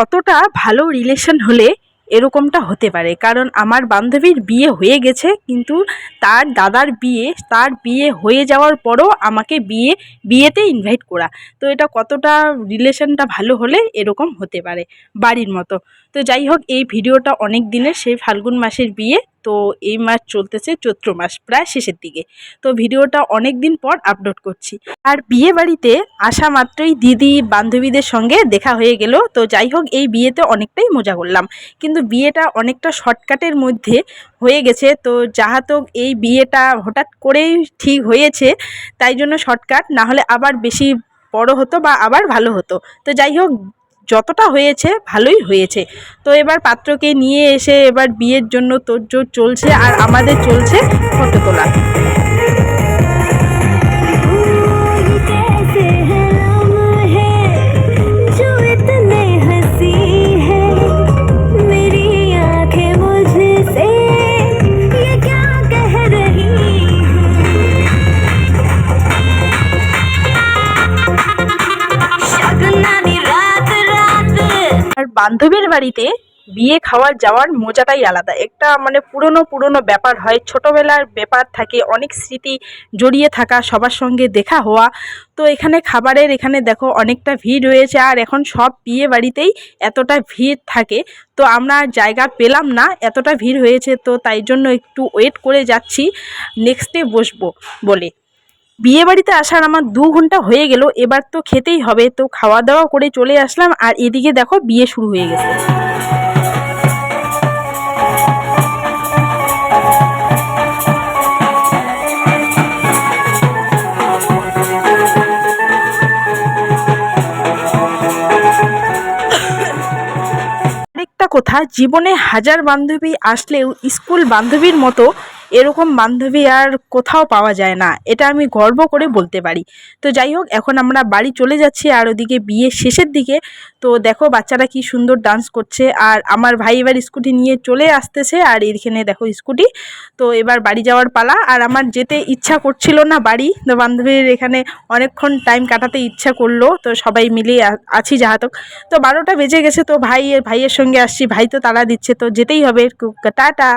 কতটা ভালো রিলেশন হলে এরকমটা হতে পারে। কারণ আমার বান্ধবীর বিয়ে হয়ে গেছে, কিন্তু তার দাদার বিয়ে, তার বিয়ে হয়ে যাওয়ার পরও আমাকে বিয়ে বিয়েতে ইনভাইট করা। তো এটা কতটা রিলেশনটা ভালো হলে এরকম হতে পারে বাড়ির মতো। তো যাই হোক, এই ভিডিওটা অনেক দিনের, সেই ফাল্গুন মাসের বিয়ে। তো এই মাস চলতেছে চৈত্র মাস, প্রায় শেষের দিকে। তো ভিডিওটা অনেক দিন পর আপলোড করছি। আর বিয়ে বাড়িতে আসা মাত্রই দিদি, বান্ধবীদের সঙ্গে দেখা হয়ে গেল। তো যাই হোক, এই বিয়েতে অনেকটাই মজা করলাম। কিন্তু বিয়েটা অনেকটা শর্টকাটের মধ্যে হয়ে গেছে। তো যাহাতক এই বিয়েটা হঠাৎ করেই ঠিক হয়েছে, তাই জন্য শর্টকাট। না হলে আবার বেশি বড় হতো বা আবার ভালো হতো। তো যাই হোক যতটা হয়েছে, ভালোই হয়েছে। তো এবার পাত্রকে নিয়ে এসে এবার বিয়ের জন্য তোর চলছে আর আমাদের চলছে ফটো তোলা বান্ধবীর বাড়িতে বিয়ে খাওয়ার যাওয়ার মজাটাই আলাদা। একটা মানে পুরনো পুরনো ব্যাপার হয়। ছোটোবেলার ব্যাপার থাকে, অনেক স্মৃতি জড়িয়ে থাকা, সবার সঙ্গে দেখা হওয়া। তো এখানে খাবারের এখানে দেখো অনেকটা ভিড় রয়েছে আর এখন সব বিয়ে বাড়িতেই এতটা ভিড় থাকে। তো আমরা জায়গা পেলাম না, এতটা ভিড় হয়েছে। তো তাই জন্য একটু ওয়েট করে যাচ্ছি। নেক্সট বসবো বলে। বিয়ে বাড়িতে আসার আমার দু ঘণ্টা হয়ে গেল, এবার তো খেতেই হবে। তো খাওয়া দাওয়া করে চলে আসলাম, আর এদিকে দেখো বিয়ে শুরু হয়ে গেছে। কথা, জীবনে হাজার বান্ধবী আসলেও স্কুল বান্ধবীর মতো এরকম বান্ধবী আর কোথাও পাওয়া যায় না। এটা আমি গর্ব করে বলতে পারি। তো যাই হোক, এখন আমরা বাড়ি চলে যাচ্ছি আর ওদিকে বিয়ে শেষের দিকে। তো দেখো বাচ্চারা কি সুন্দর ডান্স করছে। আর আমার ভাই এবার স্কুটি নিয়ে চলে আসতেছে আর এখানে দেখো স্কুটি। তো এবার বাড়ি যাওয়ার পালা। আর আমার যেতে ইচ্ছা করছিল না বাড়ি। তো বান্ধবীর এখানে অনেকক্ষণ টাইম কাটাতে ইচ্ছা করল। তো সবাই মিলে আছি যাহাতক। তো বারোটা বেজে গেছে। তো ভাই ভাইয়ের সঙ্গে আসছি। ভাই তো তাড়া দিচ্ছে। তো যেতেই হবে। টাটা।